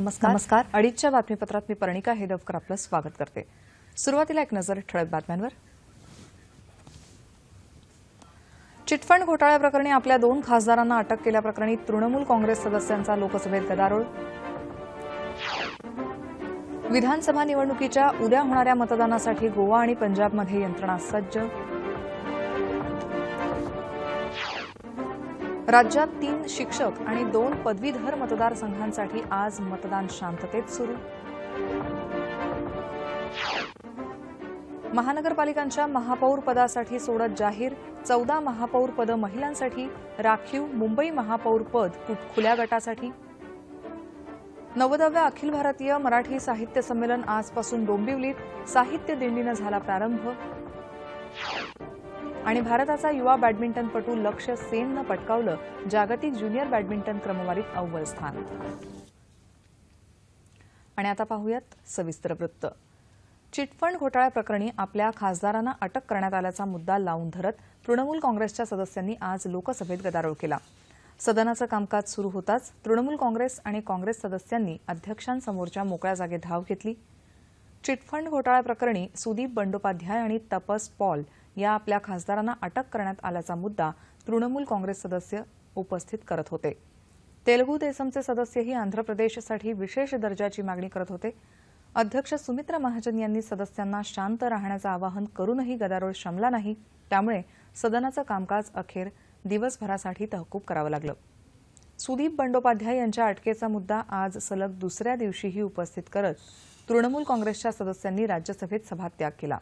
नमस्कार. नमस्कार. अडीचच्या बातमीपत्रात मी पर्णिका हेदवकर आपलं स्वागत करते. सुरुवातीला एक नजर ठळक बातम्यांवर. चिटफंड घोटाळ्याप्रकरणी आपल्या दोन खासदारांना अटक केल्याप्रकरणी तृणमूल काँग्रेस सदस्यांचा लोकसभेत गदारोळ. विधानसभा निवडणुकीच्या उद्या होणाऱ्या मतदानासाठी गोवा आणि पंजाबमध्ये यंत्रणा सज्ज. राज्यात तीन शिक्षक आणि दोन पदवीधर मतदारसंघांसाठी आज मतदान शांततेत सुरू. महानगरपालिकांच्या महापौर पदासाठी सोडत जाहीर चौदा महापौर पदं महिलांसाठी राखीव मुंबई महापौर पद खुल्या गटासाठी. नवदव्या अखिल भारतीय मराठी साहित्य संमेलन आजपासून डोंबिवलीत साहित्य दिंडीनं झाला प्रारंभ. आणि भारताचा युवा बॅडमिंटनपटू लक्ष्य सेननं पटकावलं जागतिक ज्युनियर बॅडमिंटन क्रमवारीत अव्वल स्थान. आणि आता पाहूयात सविस्तर वृत्त. चिटफंड घोटाळ्याप्रकरणी आपल्या खासदारांना अटक करण्यात आल्याचा मुद्दा लावून धरत तृणमूल काँग्रेसच्या सदस्यांनी आज लोकसभेत गदारोळ केला. सदनाचं कामकाज सुरू होताच तृणमूल काँग्रेस आणि काँग्रेस सदस्यांनी अध्यक्षांसमोरच्या मोकळ्या जागेत धाव घेतली. चिटफंड घोटाळ्याप्रकरणी सुदीप बंडोपाध्याय आणि तपस पॉल या आपल्या खासदारांना अटक करण्यात आल्याचा मुद्दा तृणमूल काँग्रेस सदस्य उपस्थित करत होते. तेलगू देसमचे सदस्यही आंध्र प्रदेशसाठी विशेष दर्जाची मागणी करत होते. अध्यक्ष सुमित्रा महाजन यांनी सदस्यांना शांत राहण्याचं आवाहन करूनही गदारोळ शमला नाही त्यामुळे सदनाचं कामकाज अखेर दिवसभरासाठी तहकूब करावं लागलं. सुदीप बंडोपाध्याय यांच्या अटकेचा मुद्दा आज सलग दुसऱ्या दिवशीही उपस्थित करत तृणमूल काँग्रेसच्या सदस्यांनी राज्यसभेत सभात्याग केला.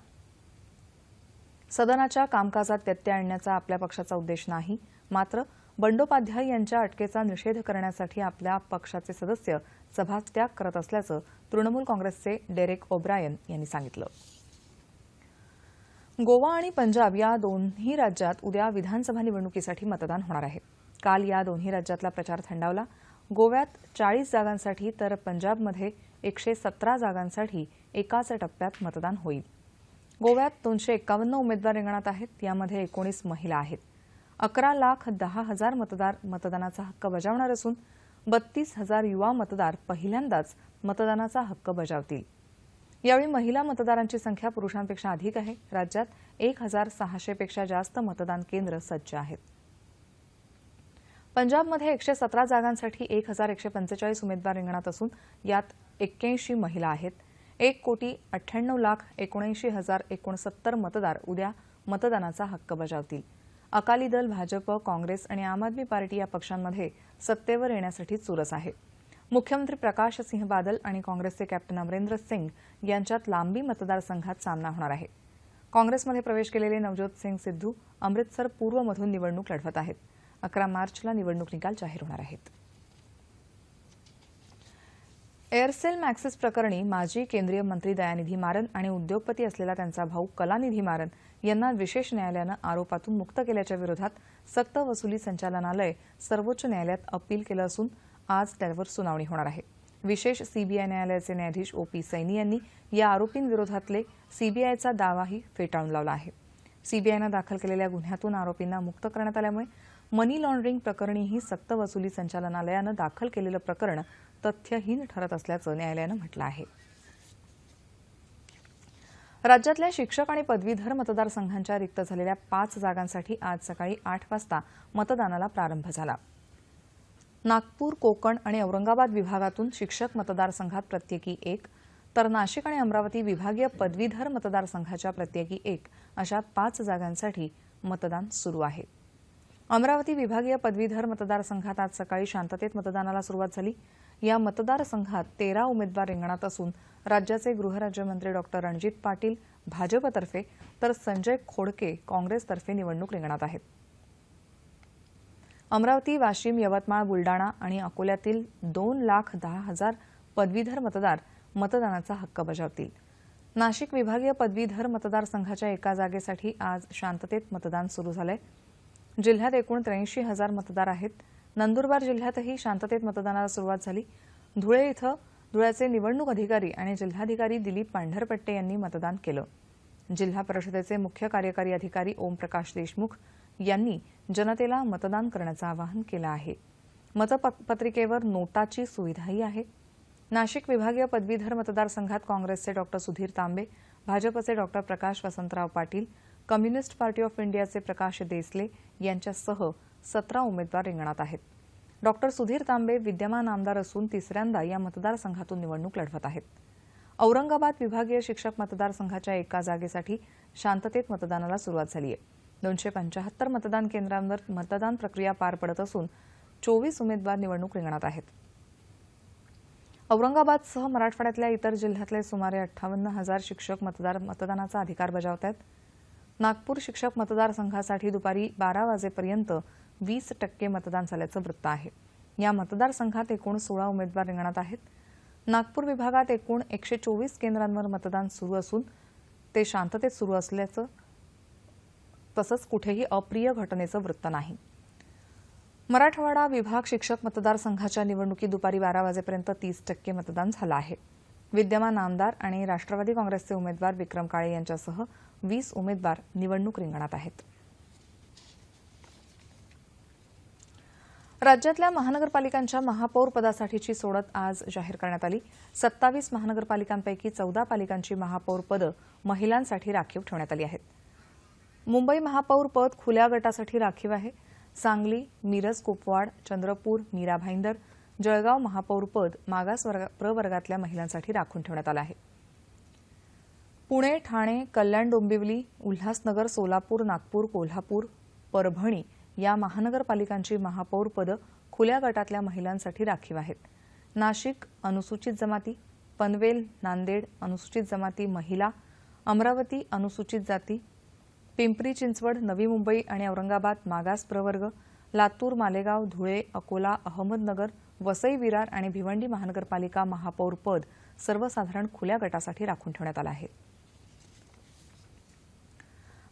सदनाच्या कामकाजात व्यत्यय आणण्याचा आपल्या पक्षाचा उद्देश नाही. मात्र बंडोपाध्याय यांच्या अटकेचा निषेध करण्यासाठी आपल्या पक्षाचे सदस्य सभात्याग करत असल्याचं तृणमूल काँग्रेसचे डेरेक ओब्रायन यांनी सांगितलं. गोवा आणि पंजाब या दोन्ही राज्यात उद्या विधानसभा निवडणुकीसाठी मतदान होणार आहे. काल या दोन्ही राज्यातला प्रचार थंडावला. गोव्यात चाळीस जागांसाठी तर पंजाबमध्ये एकशे सतरा जागांसाठी एकाच टप्प्यात मतदान होईल. गोव्यात दोनशे एकावन्न उमेदवार रिंगणात आहेत. यामध्ये एकोणीस महिला आहेत. अकरा लाख दहा हजार मतदार मतदानाचा हक्क बजावणार असून बत्तीस हजार युवा मतदार पहिल्यांदाच मतदानाचा हक्क बजावतील. यावेळी महिला मतदारांची संख्या पुरुषांपेक्षा अधिक आहे. राज्यात एक हजार सहाशेपेक्षा जास्त मतदान केंद्र सज्ज आहेत. पंजाबमध्ये एकशे सतरा जागांसाठी एक हजार एकशे पंचेचाळीस उमेदवार रिंगणात असून यात एक्क्याऐंशी महिला आहेत. एक कोटी अठ्ठ्याण्णव लाख एकोणऐंशी हजार एकोणसत्तर मतदार उद्या मतदानाचा हक्क बजावतील. अकाली दल भाजप काँग्रेस आणि आम आदमी पार्टी या पक्षांमध्ये सत्तेवर येण्यासाठी चुरस आहे. मुख्यमंत्री प्रकाश सिंह बादल आणि काँग्रेसचे कॅप्टन अमरेंद्र सिंग यांच्यात लांबी मतदारसंघात सामना होणार आहे. काँग्रेसमध्ये प्रवेश केलेले नवज्योत सिंग सिद्धू अमृतसर पूर्वमधून निवडणूक लढवत आहेत. अकरा मार्चला निवडणूक निकाल जाहीर होणार आहेत. एअरसेल मॅक्सिस प्रकरणी माजी केंद्रीय मंत्री दयानिधी मारन आणि उद्योगपती असलेला त्यांचा भाऊ कलानिधी मारन यांना विशेष न्यायालयानं आरोपातून मुक्त केल्याच्या विरोधात सक्त वसुली संचालनालय सर्वोच्च न्यायालयात अपील केलं असून आज त्यावर सुनावणी होणार आहे. विशेष सीबीआय न्यायालयाचे न्यायाधीश ओ पी सैनी यांनी या आरोपींविरोधातले सीबीआयचा दावाही फेटाळून लावला आहे. सीबीआयनं दाखल केलेल्या गुन्ह्यातून आरोपींना मुक्त करण्यात आल्यामुळे मनी लॉन्ड्रिंग प्रकरणीही सक्त वसुली संचालनालयानं दाखल केलेलं प्रकरण तथ्यहीन ठरत असल्याचं न्यायालयानं म्हटलं आहे. राज्यातल्या शिक्षक आणि पदवीधर मतदारसंघांच्या रिक्त झालेल्या पाच जागांसाठी आज सकाळी आठ वाजता मतदानाला प्रारंभ झाला. नागपूर कोकण आणि औरंगाबाद विभागातून शिक्षक मतदारसंघात प्रत्येकी एक तर नाशिक आणि अमरावती विभागीय पदवीधर मतदारसंघाच्या प्रत्येकी एक अशा पाच जागांसाठी मतदान सुरू आहे. अमरावती विभागीय पदवीधर मतदारसंघात आज सकाळी शांततेत मतदानाला सुरुवात झाली. या मतदारसंघात तेरा उमेदवार रिंगणात असून राज्याचे गृहराज्यमंत्री डॉक्टर रणजित पाटील भाजपतर्फे तर संजय खोडके काँग्रेसतर्फे निवडणूक रिंगणात आहेत. अमरावती वाशिम यवतमाळ बुलडाणा आणि अकोल्यातील दोन लाख दहा हजार पदवीधर मतदार मतदानाचा हक्क बजावतील. नाशिक विभागीय पदवीधर मतदारसंघाच्या एका जागेसाठी आज शांततेत मतदान सुरू झालंय. जिल्ह्यात एकूण त्र्याऐंशी हजार मतदार आहेत. नंदुरबार जिल्ह्यातही शांततेत मतदानाला सुरुवात झाली. धुळे इथं धुळ्याचे निवडणूक अधिकारी आणि जिल्हाधिकारी दिलीप पांढरपट्टे यांनी मतदान केलं. जिल्हा परिषदेचे मुख्य कार्यकारी अधिकारी ओमप्रकाश देशमुख यांनी जनतेला मतदान करण्याचं आवाहन केलं आहे. मतपत्रिकेवर नोटाची सुविधाही आहे. नाशिक विभागीय पदवीधर मतदारसंघात काँग्रेसचे डॉक्टर सुधीर तांबे भाजपचे doctor Prakash Vasantrao Patil communist party of इंडियाचे प्रकाश देसले यांच्यासह सतरा उमेदवार रिंगणात आहेत. डॉक्टर सुधीर तांबे विद्यमान आमदार असून तिसऱ्यांदा या मतदारसंघातून निवडणूक लढवत आहेत. औरंगाबाद विभागीय शिक्षक मतदारसंघाच्या एका जागेसाठी शांततेत मतदानाला सुरुवात झाली आहे. दोनशे पंचाहत्तर मतदान केंद्रांवर मतदान प्रक्रिया पार पडत असून चोवीस उमेदवार निवडणूक रिंगणात आहेत. औरंगाबादसह मराठवाड्यातल्या इतर जिल्ह्यातले सुमारे अठ्ठावन्न हजार शिक्षक मतदार मतदानाचा अधिकार बजावत आहेत. नागपूर शिक्षक मतदारसंघासाठी दुपारी बारा वाजेपर्यंत वीस टक्के मतदान झाल्याचं वृत्त आहे. या मतदारसंघात एकूण सोळा उमेदवार रिंगणात आहेत. नागपूर विभागात एकूण एकशे चोवीस केंद्रांवर मतदान सुरू असून ते शांततेत सुरू असल्याचं तसंच कुठेही अप्रिय घटनेचं वृत्त नाही. मराठवाडा विभाग शिक्षक मतदारसंघाच्या निवडणुकीत दुपारी बारा वाजेपर्यंत तीस टक्के मतदान झालं आहे. विद्यमान आमदार आणि राष्ट्रवादी काँग्रेसचे उमेदवार विक्रम काळे यांच्यासह वीस उमेदवार निवडणूक रिंगणात आहेत. राज्यातल्या महानगरपालिकांच्या महापौर पदासाठीची सोडत आज जाहीर करण्यात आली. सत्तावीस महानगरपालिकांपैकी चौदा पालिकांची महापौर पदं महिलांसाठी राखीव ठेवण्यात आली आहेत. मुंबई महापौर पद खुल्या गटासाठी राखीव आहे. सांगली मिरज कुपवाड चंद्रपूर मीरा भाईंदर जळगाव महापौरपद मागास प्रवर्गातल्या महिलांसाठी राखून ठेवण्यात आलं आहे. पुणे ठाणे कल्याण डोंबिवली उल्हासनगर सोलापूर नागपूर कोल्हापूर परभणी या महानगरपालिकांची महापौरपदं खुल्या गटातल्या महिलांसाठी राखीव आहेत. नाशिक अनुसूचित जमाती पनवेल नांदेड अनुसूचित जमाती महिला अमरावती अनुसूचित जाती पिंपरी चिंचवड नवी मुंबई आणि औरंगाबाद मागास प्रवर्ग लातूर मालेगाव धुळे अकोला अहमदनगर वसई विरार आणि भिवंडी महानगरपालिका महापौरपद सर्वसाधारण खुल्या गटासाठी राखून ठेवण्यात आलं आहे.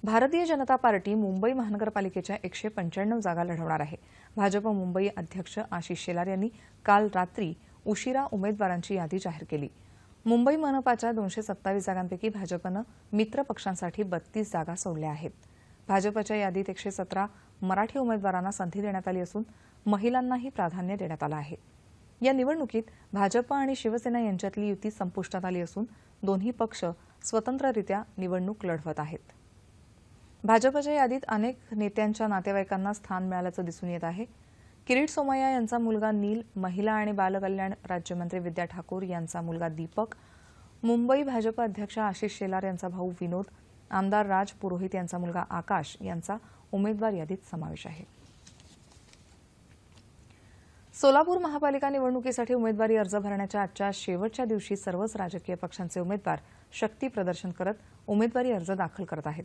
भारतीय जनता पार्टी मुंबई महानगरपालिकेच्या एकशे पंच्याण्णव जागा लढवणार आहे. भाजप मुंबई अध्यक्ष आशिष शेलार यांनी काल रात्री उशिरा उमेदवारांची यादी जाहीर केली. मुंबई मनपाच्या दोनशे सत्तावीस जागांपैकी भाजपनं मित्र पक्षांसाठी बत्तीस जागा सोडल्या आहेत. भाजपच्या यादीत एकशे सतरा मराठी उमेदवारांना संधी देण्यात आली असून महिलांनाही प्राधान्य देण्यात आलं आहे. या निवडणुकीत भाजप आणि शिवसेना यांच्यातली युती संपुष्टात आली असून दोन्ही पक्ष स्वतंत्ररित्या निवडणूक लढवत आहेत. भाजपच्या यादीत अनेक नेत्यांच्या नातेवाईकांना स्थान मिळाल्याचं दिसून येत आहे. किरीट सोमय्या यांचा मुलगा नील महिला आणि बालकल्याण राज्यमंत्री विद्या ठाकूर यांचा मुलगा दीपक मुंबई भाजप अध्यक्ष आशिष शेलार यांचा भाऊ विनोद आमदार राज पुरोहित यांचा मुलगा आकाश यांचा उमेदवार यादीत समावेश आहे. सोलापूर महापालिका निवडणुकीसाठी उमेदवारी अर्ज भरण्याच्या आजच्या शेवटच्या दिवशी सर्वच राजकीय पक्षांचे उमेदवार शक्ती प्रदर्शन करत उमेदवारी अर्ज दाखल करत आहेत.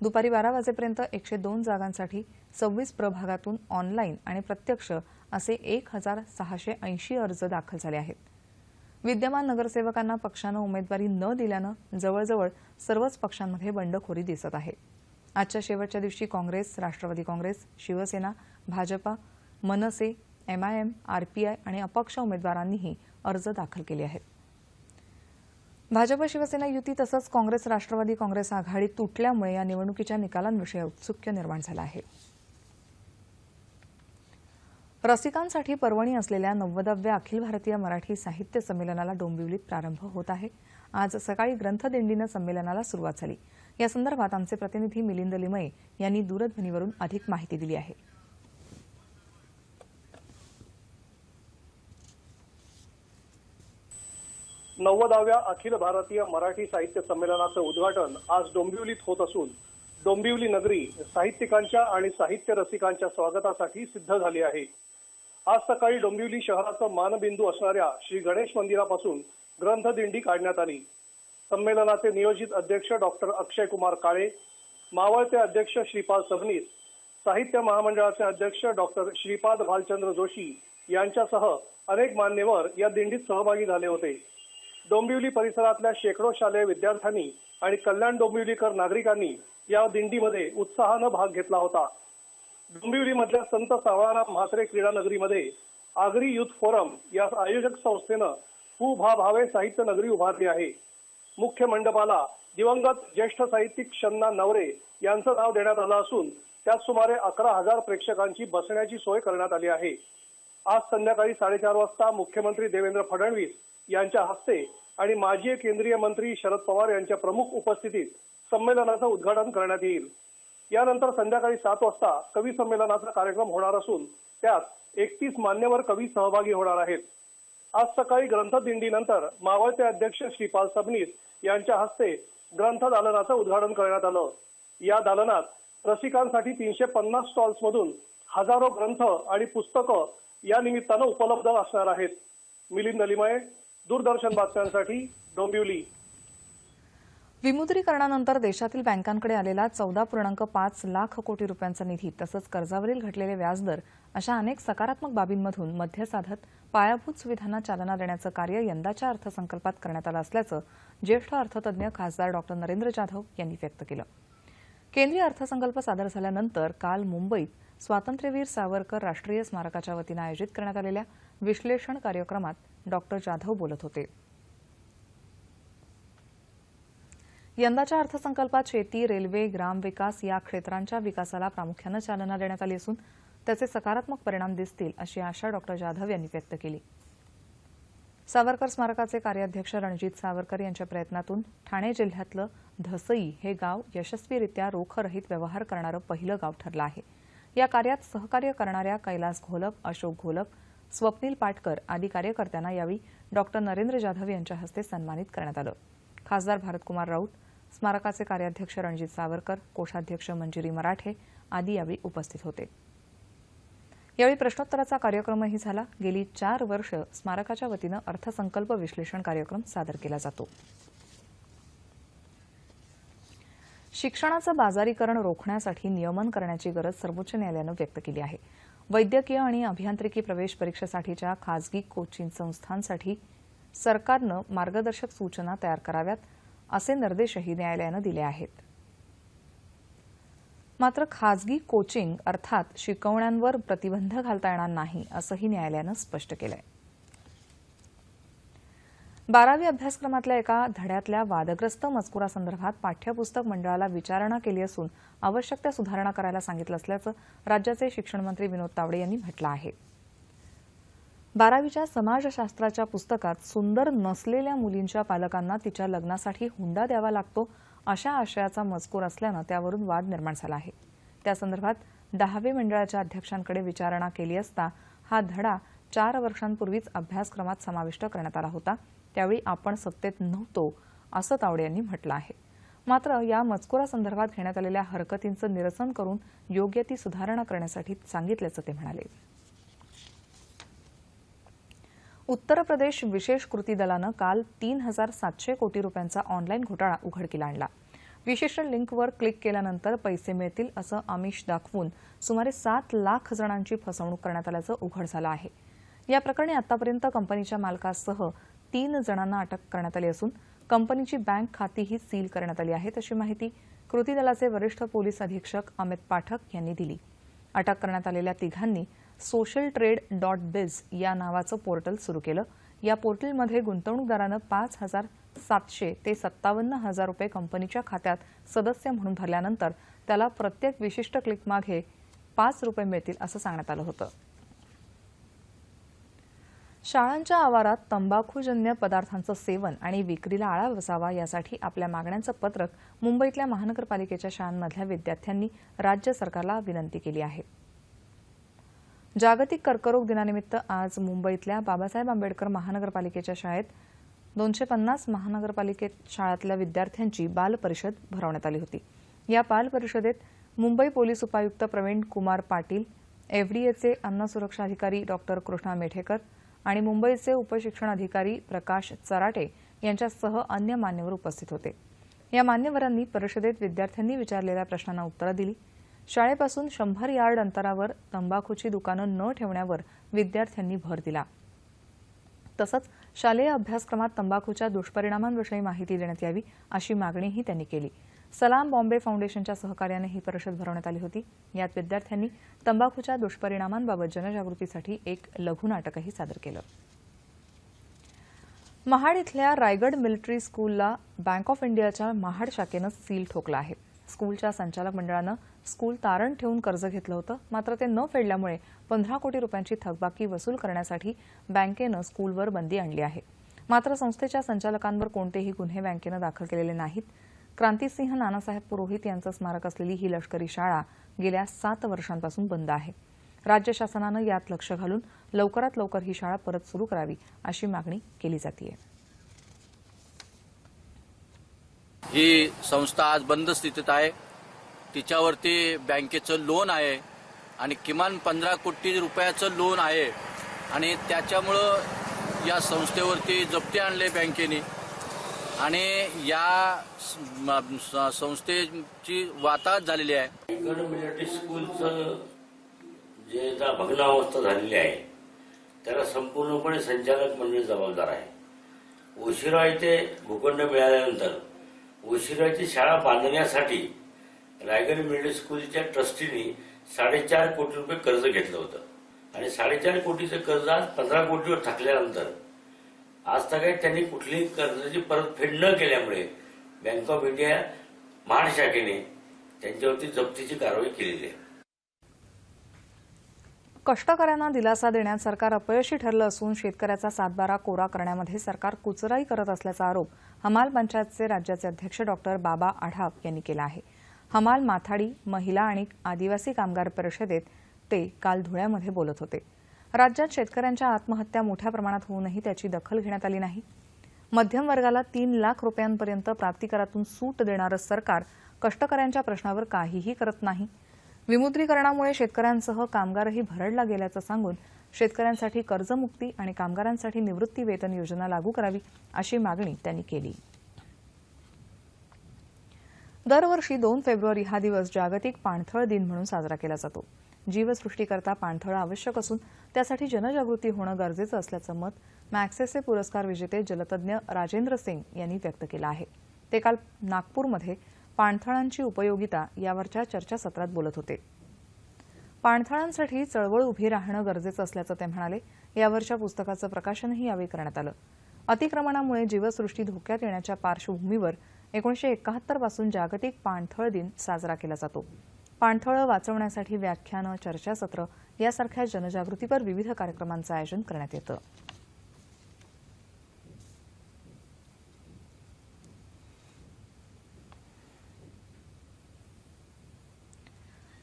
दुपारी बारा वाजेपर्यंत एकशे दोन जागांसाठी सव्वीस प्रभागातून ऑनलाईन आणि प्रत्यक्ष असे एक हजार सहाशे ऐंशी अर्ज दाखल झाले आहेत. विद्यमान नगरसेवकांना पक्षानं उमेदवारी न दिल्यानं जवळजवळ सर्वच पक्षांमध्ये बंडखोरी दिसत आहे. आजच्या शेवटच्या दिवशी काँग्रेस राष्ट्रवादी काँग्रेस शिवसेना भाजपा मनसे एमआयएम आरपीआय आणि अपक्ष उमेदवारांनीही अर्ज दाखल केले आहेत. भाजप शिवसेना युती तसंच काँग्रेस राष्ट्रवादी काँग्रेस आघाडी तुटल्यामुळे या निवडणुकीच्या निकालांविषयी औत्सुक्य निर्माण झालं आहे. रसिकांसाठी पर्वणी असलेल्या नव्वदाव्या अखिल भारतीय मराठी साहित्य संमेलनाला डोंबिवलीत प्रारंभ होत आहे. आज सकाळी ग्रंथदिंडीनं संमेलनाला सुरुवात झाली. या संदर्भात आमचे प्रतिनिधी मिलिंद लिमये यांनी दूरध्वनीवरून अधिक माहिती दिली आहे. नव्वदाव्या अखिल भारतीय मराठी साहित्य संमेलनाचं उद्घाटन आज डोंबिवलीत होत असून डोंबिवली नगरी साहित्यिकांच्या आणि साहित्य रसिकांच्या स्वागतासाठी सिद्ध झाली आहे. आज सकाळी डोंबिवली शहराचं मानबिंदू असणाऱ्या श्री गणेश मंदिरापासून ग्रंथदिंडी काढण्यात आली. संमेलनाचे नियोजित अध्यक्ष डॉक्टर अक्षय कुमार काळे मावळते अध्यक्ष श्रीपाद सबनीस साहित्य महामंडळाचे अध्यक्ष डॉक्टर श्रीपाद भालचंद्र जोशी यांच्यासह अनेक मान्यवर या दिंडीत सहभागी झाले होते. डोंबिवली परिसरातल्या शेकडो शालेय विद्यार्थ्यांनी आणि कल्याण डोंबिवलीकर नागरिकांनी या दिंडीमध्ये उत्साहानं भाग घेतला होता. डोंबिवलीमधल्या संत सावळाराम म्हात्रे क्रीडा नगरीमध्ये आगरी युथ फोरम या आयोजक संस्थेनं हु भा भावे साहित्य नगरी उभारली आहे. मुख्य मंडपाला दिवंगत ज्येष्ठ साहित्यिक शन्ना नवरे यांचं नाव देण्यात आलं असून त्यात सुमारे अकरा हजार प्रेक्षकांची बसण्याची सोय करण्यात आली आहे. आज संध्याकाळी साडेचार वाजता मुख्यमंत्री देवेंद्र फडणवीस यांच्या हस्ते आणि माजी केंद्रीय मंत्री शरद पवार यांच्या प्रमुख उपस्थितीत संमेलनाचं उद्घाटन करण्यात येईल. यानंतर संध्याकाळी सात वाजता कवी संमेलनाचा कार्यक्रम होणार असून त्यात एकतीस मान्यवर कवी सहभागी होणार आहेत. आज सकाळी ग्रंथदिंडीनंतर मावळते अध्यक्ष श्रीपाल सबनीस यांच्या हस्ते ग्रंथ दालनाचं उद्घाटन करण्यात आलं. या दालनात रसिकांसाठी तीनशे पन्नास स्टॉल्स मधून हजारो ग्रंथ आणि पुस्तकं या निमित्तानं उपलब्ध असणार आहेत. मिलिंद अलिमये दूरदर्शन बातम्यांसाठी डोंबिवली. विमुद्रीकरणानंतर देशातील बँकांकडे आलेला चौदा पूर्णांक पाच लाख कोटी रुपयांचा निधी तसंच कर्जावरील घटलेले व्याजदर अशा अनेक सकारात्मक बाबींमधून मध्य साधत पायाभूत सुविधांना चालना देण्याचं कार्य यंदाच्या अर्थसंकल्पात करण्यात आलं असल्याचं ज्येष्ठ अर्थतज्ञ खासदार डॉ. नरेंद्र जाधव यांनी व्यक्त केलं. केंद्रीय अर्थसंकल्प सादर झाल्यानंतर काल मुंबईत स्वातंत्र्यवीर सावरकर राष्ट्रीय स्मारकाच्या वतीनं आयोजित करण्यात आलेल्या विश्लेषण कार्यक्रमात डॉ. जाधव बोलत होते. यंदाच्या अर्थसंकल्पात शेती रेल्वे ग्रामविकास या क्षेत्रांच्या विकासाला प्रामुख्यानं चालना देण्यात आली असून त्याचे सकारात्मक परिणाम दिसतील अशी आशा डॉ. जाधव यांनी व्यक्त केली. सावरकर स्मारकाचे कार्याध्यक्ष रणजित सावरकर यांच्या प्रयत्नातून ठाणे जिल्ह्यातलं धसई हे गाव यशस्वीरित्या रोखरहित व्यवहार करणारं पहिलं गाव ठरलं आहे. या कार्यात सहकार्य करणाऱ्या कैलास घोलप अशोक घोलप स्वप्नील पाटकर आदी कार्यकर्त्यांना यावेळी डॉ. नरेंद्र जाधव यांच्या हस्ते सन्मानित करण्यात आलं. खासदार भारतकुमार राऊत स्मारकाचे कार्याध्यक्ष रणजित सावरकर कोषाध्यक्ष मंजिरी मराठे आदी यावेळी उपस्थित होते. यावेळी प्रश्नोत्तराचा कार्यक्रमही झाला. गेली चार वर्ष स्मारकाच्या वतीनं अर्थसंकल्प विश्लेषण कार्यक्रम सादर केला जातो. शिक्षणाचं बाजारीकरण रोखण्यासाठी नियमन करण्याची गरज सर्वोच्च न्यायालयानं व्यक्त केली आहे. वैद्यकीय आणि अभियांत्रिकी प्रवेश परीक्षेसाठीच्या खासगी कोचिंग संस्थांसाठी सरकारनं मार्गदर्शक सूचना तयार कराव्यात. असे निर्देशही न्यायालयानं दिले आहेत. मात्र खाजगी कोचिंग अर्थात शिकवण्यांवर प्रतिबंध घालता येणार नाही असंही न्यायालयानं स्पष्ट केलंय. बारावी अभ्यासक्रमातल्या एका धड्यातल्या वादग्रस्त मजकुरासंदर्भात पाठ्यपुस्तक मंडळाला विचारणा केली असून आवश्यक त्या सुधारणा करायला सांगितलं असल्याचं राज्याचे शिक्षण मंत्री विनोद तावडे यांनी म्हटलं आहे. बारावीच्या समाजशास्त्राच्या पुस्तकात सुंदर नसलेल्या मुलींच्या पालकांना तिच्या लग्नासाठी हुंडा द्यावा लागतो अशा आशयाचा मजकूर असल्यानं त्यावरून वाद निर्माण झाला आहे. त्यासंदर्भात दहावी मंडळाच्या अध्यक्षांकडे विचारणा केली असता हा धडा चार वर्षांपूर्वीच अभ्यासक्रमात समाविष्ट करण्यात आला होता. त्यावेळी आपण सत्तेत नव्हतो असं तावडे यांनी म्हटलं आहे. मात्र या मजकुरासंदर्भात घेण्यात आलेल्या हरकतींचं निरसन करून योग्य ती सुधारणा करण्यासाठी सांगितल्याचं ते म्हणाले. उत्तर प्रदेश विशेष कृती दलानं काल तीन हजार सातशे कोटी रुपयांचा ऑनलाईन घोटाळा उघडकीला आणला. विशेष लिंकवर क्लिक केल्यानंतर पैसे मिळतील असं आमिष दाखवून सुमारे सात लाख जणांची फसवणूक करण्यात आल्याचं उघड झालं आहे. या प्रकरणी आतापर्यंत कंपनीच्या मालकासह तीन जणांना अटक करण्यात आली असून कंपनीची बँक खातीही सील करण्यात आली आहेत अशी माहिती कृती दलाचे वरिष्ठ पोलीस अधीक्षक अमित पाठक यांनी दिली. अटक करण्यात आलेल्या तिघांनी सोशल ट्रेड डॉट बिज या नावाचं पोर्टल सुरू केलं. या पोर्टलमध्ये गुंतवणूकदारानं पाच हजार सातशे ते सत्तावन्न हजार रुपये कंपनीच्या खात्यात सदस्य म्हणून भरल्यानंतर त्याला प्रत्येक विशिष्ट क्लिकमागे पाच रुपये मिळतील असं सांगण्यात आलं होतं. शाळांच्या आवारात तंबाखूजन्य पदार्थांचं सेवन आणि विक्रीला आळा बसावा यासाठी आपल्या मागण्यांचं पत्रक मुंबईतल्या महानगरपालिकेच्या शाळांमधल्या विद्यार्थ्यांनी राज्य सरकारला विनंती केली आहे. जागतिक कर्करोग दिनानिमित्त आज मुंबईतल्या बाबासाहेब आंबेडकर महानगरपालिकेच्या शाळेत दोनशे पन्नास महानगरपालिकेत शाळातल्या विद्यार्थ्यांची बाल परिषद भरवण्यात आली होती. या बाल परिषदेत मुंबई पोलीस उपायुक्त प्रवीण कुमार पाटील एफडीएचे अन्न सुरक्षा अधिकारी डॉक्टर कृष्णा मेठेकर आणि मुंबईचे उपशिक्षण अधिकारी प्रकाश चराटे यांच्यासह अन्य मान्यवर उपस्थित होते. या मान्यवरांनी परिषदेत विद्यार्थ्यांनी विचारलेल्या प्रश्नांना उत्तरं दिली. शाळेपासून शंभर यार्ड अंतरावर तंबाखूची दुकानं न ठेवण्यावर विद्यार्थ्यांनी भर दिला. तसंच शालेय अभ्यासक्रमात तंबाखूच्या दुष्परिणामांविषयी माहिती देण्यात यावी अशी मागणीही त्यांनी केली. सलाम बॉम्बे फाउंडेशनच्या सहकार्याने ही परिषद भरवण्यात आली होती. यात विद्यार्थ्यांनी तंबाखूच्या दुष्परिणामांबाबत जनजागृतीसाठी एक लघुनाटकही सादर केलं. महाड इथल्या रायगड मिलिटरी स्कूलला बँक ऑफ इंडियाच्या महाड शाखेनं सील ठोकला आहे. स्कूलच्या संचालक मंडळानं स्कूल तारण ठेवून कर्ज घेतलं होतं. मात्र ते न फेडल्यामुळे पंधरा कोटी रुपयांची थकबाकी वसूल करण्यासाठी बँकेनं स्कूलवर बंदी आणली आहे. मात्र संस्थेच्या संचालकांवर कोणतेही गुन्हे बँकेनं दाखल केलेले नाहीत. क्रांतिसिंह नानासाहेब पुरोहित यांचं स्मारक असलेली ही लष्करी शाळा गेल्या सात वर्षांपासून बंद आहे. राज्य शासनानं यात लक्ष घालून लवकरात लवकर ही शाळा परत सुरू करावी अशी मागणी केली जाते ही संस्था आज बंद स्थितीत आहे. तिच्यावरती बँकेचं लोन आहे आणि किमान पंधरा कोटी रुपयाचं लोन आहे. आणि त्याच्यामुळं या संस्थेवरती जप्ती आणले बँकेने. आणि या संस्थेची वाताहत झालेली आहे. मिलिटरी स्कूलचं जे आता भग्नावस्था झालेली आहे त्याला संपूर्णपणे संचालक मंडळ जबाबदार आहे. उशिरा इथे भूखंड मिळाल्यानंतर उशिराची शाळा बांधण्यासाठी रायगड मिडल स्कूलच्या ट्रस्टीने साडेचार कोटी रुपये कर्ज घेतलं होतं. आणि साडेचार कोटीचं कर्ज आज पंधरा कोटीवर थकल्यानंतर आज तर काही त्यांनी कुठलीही कर्जाची परतफेड न केल्यामुळे बँक ऑफ इंडिया महाशाखेने त्यांच्यावरती जप्तीची कारवाई केलेली आहे. कष्टकऱ्यांना दिलासा देण्यात सरकार अपयशी ठरलं असून शेतकऱ्याचा सातबारा कोरा करण्यामध्ये सरकार कुचराई करत असल्याचा आरोप हमाल पंचायतचे राज्याचे अध्यक्ष डॉक्टर बाबा आढाव यांनी केला आहे. हमाल माथाडी महिला आणि आदिवासी कामगार परिषदेत ते काल धुळ्यामध्ये बोलत होते. राज्यात शेतकऱ्यांच्या आत्महत्या मोठ्या प्रमाणात होऊनही त्याची दखल घेण्यात आली नाही. मध्यम वर्गाला तीन लाख रुपयांपर्यंत प्राप्तिकरातून सूट देणारं सरकार कष्टकऱ्यांच्या प्रश्नावर काहीही करत नाही. विमुद्रीकरणामुळे शेतकऱ्यांसह कामगारही भरडला गेल्याचं सांगून शेतकऱ्यांसाठी कर्जमुक्ती आणि कामगारांसाठी निवृत्ती वेतन योजना लागू करावी अशी मागणी त्यांनी केली. दरवर्षी दोन फेब्रुवारी हा दिवस जागतिक पाणथळ दिन म्हणून साजरा केला जातो. जीवसृष्टीकरता पाणथळ आवश्यक असून त्यासाठी जनजागृती होणं गरजेचं असल्याचं मत मॅक्सेसे पुरस्कार विजेते जलतज्ञ राजेंद्र सिंग यांनी व्यक्त केलं आहे. ते काल नागपूरमध्ये पाणथळांची उपयोगिता यावरच्या चर्चासत्रात बोलत होते. पाणथळांसाठी चळवळ उभी राहणं गरजेचं असल्याचं ते म्हणाले. यावरच्या पुस्तकाचं प्रकाशनही यावेळी करण्यात आलं. अतिक्रमणामुळे जीवसृष्टी धोक्यात येण्याच्या पार्श्वभूमीवर एकोणीशे एकाहत्तरपासून जागतिक पाणथळ दिन साजरा केला जातो. पाणथळं वाचवण्यासाठी व्याख्यानं चर्चासत्र यासारख्या जनजागृतीपर विविध कार्यक्रमांचं आयोजन करण्यात येतं.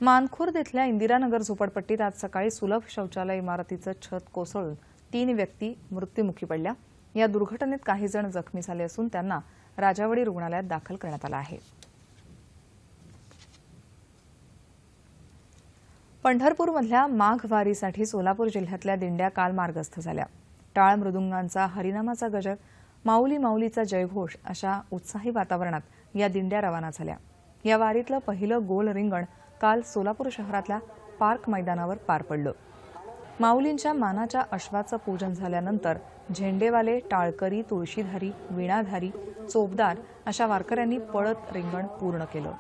मानखुर्द इथल्या इंदिरानगर झोपडपट्टीत आज सकाळी सुलभ शौचालय इमारतीचं छत कोसळून तीन व्यक्ती मृत्युमुखी पडल्या. या दुर्घटनेत काही जण जखमी झाले असून त्यांना राजावडी रुग्णालयात दाखल करण्यात आलं आहे. पंढरपूरमधल्या माघ वारीसाठी सोलापूर जिल्ह्यातल्या दिंड्या काल मार्गस्थ झाल्या. टाळ मृदुंगांचा हरिनामाचा गजर माऊली माऊलीचा जयघोष अशा उत्साही वातावरणात या दिंड्या रवाना झाल्या. या वारीतलं पहिलं गोल रिंगण काल सोलापूर शहरातल्या पार्क मैदानावर पार पडलं. माऊलींच्या मानाच्या अश्वाचं पूजन झाल्यानंतर झेंडेवाले टाळकरी तुळशीधारी विणाधारी चोपदार अशा वारकऱ्यांनी पळत रिंगण पूर्ण केलं.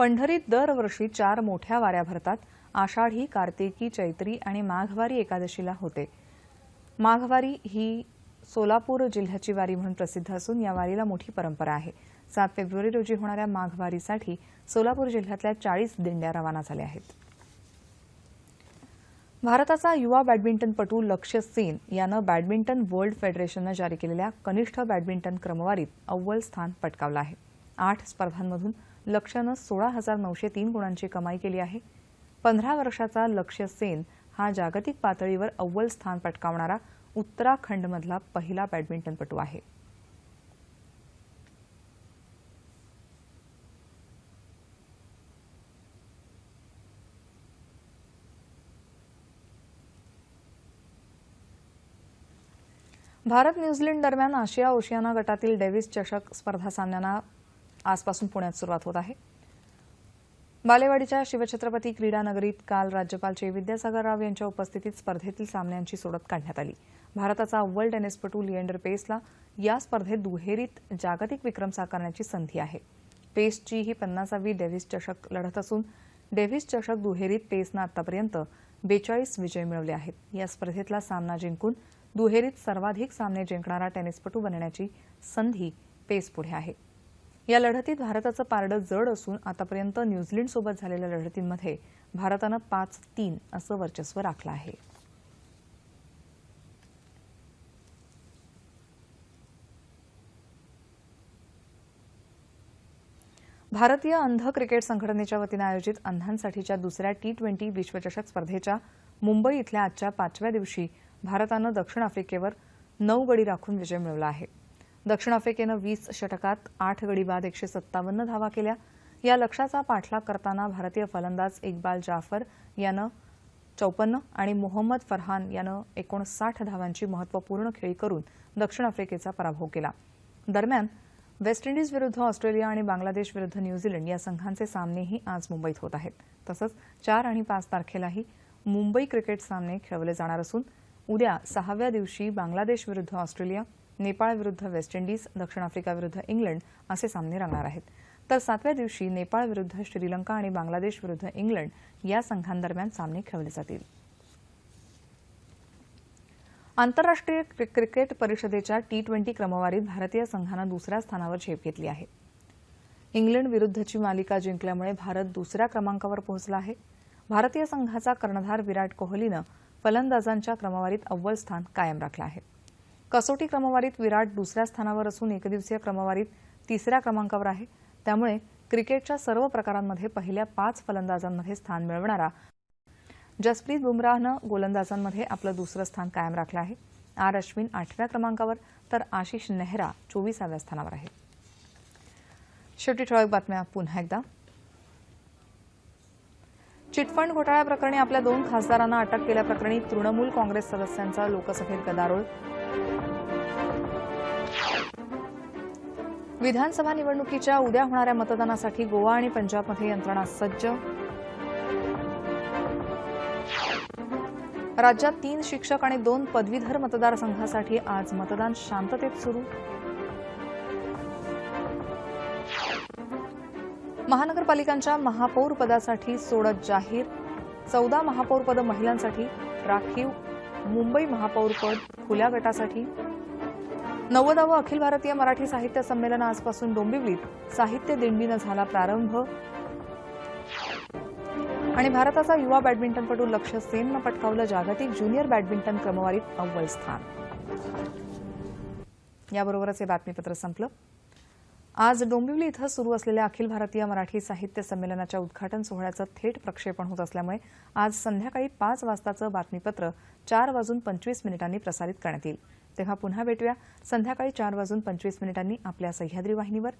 पंढरीत दरवर्षी चार मोठ्या वाऱ्या भरतात. आषाढी कार्तिकी चैत्री आणि माघवारी एकादशीला होते. माघवारी ही सोलापूर जिल्ह्याची वारी म्हणून प्रसिद्ध असून या वारीला मोठी परंपरा आहे. सात फेब्रुवारी रोजी होणाऱ्या माघवारीसाठी सोलापूर जिल्ह्यातल्या चाळीस दिंड्या रवाना झाल्या आहेत. भारताचा युवा बॅडमिंटनपटू लक्ष्य सेन यानं बॅडमिंटन वर्ल्ड फेडरेशननं जारी केलेल्या कनिष्ठ बॅडमिंटन क्रमवारीत अव्वल स्थान पटकावलं आहे. आठ स्पर्धांमधून लक्ष्यनं सोळा हजार नऊशे तीन गुणांची कमाई केली आहे. पंधरा वर्षाचा लक्ष्य सेन हा जागतिक पातळीवर अव्वल स्थान पटकावणारा उत्तराखंडमधला पहिला बॅडमिंटनपटू आहे. भारत न्यूझीलंड दरम्यान आशिया ओशियाना गटातील डेव्हिस चषक स्पर्धा सामन्यांना आजपासून पुण्यात सुरुवात होत आहे. बालेवाडीच्या शिवछत्रपती क्रीडा नगरीत काल राज्यपाल चे विद्यासागर राव यांच्या उपस्थितीत स्पर्धेतील सामन्यांची सोडत काढण्यात आली. भारताचा अव्वल टेनिसपटू लिएंडर पेसला या स्पर्धेत दुहेरीत जागतिक विक्रम साकारण्याची संधी आहे. पेसची ही पन्नासावी डेव्हिस चषक लढत असून डेव्हिस चषक दुहेरीत पेसनं आतापर्यंत बेचाळीस विजय मिळवले आहेत. या स्पर्धेतला सामना जिंकून दुहेरीत सर्वाधिक सामने जिंकणारा टेनिसपटू बनण्याची संधी पेसपुढे आहे. या लढतीत भारताचं पारडं जड असून आतापर्यंत न्यूझीलंडसोबत झालेल्या लढतींमध्ये भारतानं पाच तीन असं वर्चस्व राखलं आहे. भारतीय अंध क्रिकेट संघटनेच्या वतीनं आयोजित अंधांसाठीच्या दुसऱ्या टी ट्वेंटी विश्वचषक स्पर्धेच्या मुंबई इथल्या आजच्या पाचव्या दिवशी भारतानं दक्षिण आफ्रिकेवर नऊ गडी राखून विजय मिळवला आहे. दक्षिण आफ्रिकेनं वीस षटकात आठ गडी बाद एकशे सत्तावन्न धावा केल्या. या लक्ष्याचा पाठलाग करताना भारतीय फलंदाज इक्बाल जाफर यानं चौपन्न आणि मोहम्मद फरहान यानं एकोणसाठ धावांची महत्त्वपूर्ण खेळी करून दक्षिण आफ्रिकेचा पराभव केला. दरम्यान वेस्ट इंडिज विरुद्ध ऑस्ट्रेलिया आणि बांगलादेश विरुद्ध न्यूझीलंड या संघांचे सामनेही आज मुंबईत होत आहेत. तसंच चार आणि पाच तारखेलाही मुंबई क्रिकेट सामने खेळवले जाणार असून उद्या सहाव्या दिवशी बांगलादेश विरुद्ध ऑस्ट्रेलिया नेपाळ विरुद्ध वेस्ट इंडिज दक्षिण आफ्रिका विरुद्ध इंग्लंड असे सामने रंगणार आहेत. तर सातव्या दिवशी नेपाळ विरुद्ध श्रीलंका आणि बांगलादेश विरुद्ध इंग्लंड या संघांदरम्यान सामने खेळले जातील. आंतरराष्ट्रीय क्रिकेट परिषदेच्या टी ट्वेंटी क्रमवारीत भारतीय संघानं दुसऱ्या स्थानावर झेप घेतली आहे. इंग्लंड विरुद्धची मालिका जिंकल्यामुळे भारत दुसऱ्या क्रमांकावर पोहोचला आहे. भारतीय संघाचा कर्णधार विराट कोहलीनं फलंदाजांच्या क्रमवारीत अव्वल स्थान कायम राखलं आहे. कसोटी क्रमवारीत विराट दुसऱ्या स्थानावर असून एकदिवसीय क्रमवारीत तिसऱ्या क्रमांकावर आहे. त्यामुळे क्रिकेटच्या सर्व प्रकारांमध्ये पहिल्या पाच फलंदाजांमध्ये स्थान मिळवणारा जसप्रीत बुमराहनं गोलंदाजांमध्ये आपलं दुसरं स्थान कायम राखलं आहे. आर अश्विन आठव्या क्रमांकावर तर आशिष नेहरा चोवीसाव्या स्थानावर आहे. शेवटी ठळक बातम्या पुन्हा एकदा. चिटफंड घोटाळ्याप्रकरणी आपल्या दोन खासदारांना अटक केल्याप्रकरणी तृणमूल काँग्रेस सदस्यांचा लोकसभेत गदारोळ. विधानसभा निवडणुकीच्या उद्या होणाऱ्या मतदानासाठी गोवा आणि पंजाबमध्ये यंत्रणा सज्ज. राज्यात तीन शिक्षक आणि दोन पदवीधर मतदारसंघासाठी आज मतदान शांततेत सुरू. महानगरपालिकांच्या महापौर पदासाठी सोडत जाहीर. चौदा महापौर पद महिलांसाठी राखीव. मुंबई महापौर पद खुल्या गटासाठी. नव्वदावं अखिल भारतीय मराठी साहित्य संमेलन आजपासून डोंबिवलीत. साहित्य दिंडीनं झाला प्रारंभ. आणि भारताचा युवा बॅडमिंटनपटू लक्ष्य सेननं पटकावलं जागतिक ज्युनियर बॅडमिंटन क्रमवारीत अव्वल स्थान. याबरोबरच हे बातमीपत्र संपलं. आज डोंबिवली इथं सुरू असलेल्या अखिल भारतीय मराठी साहित्य संमेलनाच्या उद्घाटन सोहळ्याचं थेट प्रक्षेपण होत असल्यामुळे आज संध्याकाळी पाच वाजताचं बातमीपत्र चार वाजून पंचवीस मिनिटांनी प्रसारित करण्यात येईल. तेव्हा पुन्हा भेटूया. संध्याकाळी चार वाजून पंचवीस मिनिटांनी आपल्या सह्याद्री वाहिनीवर.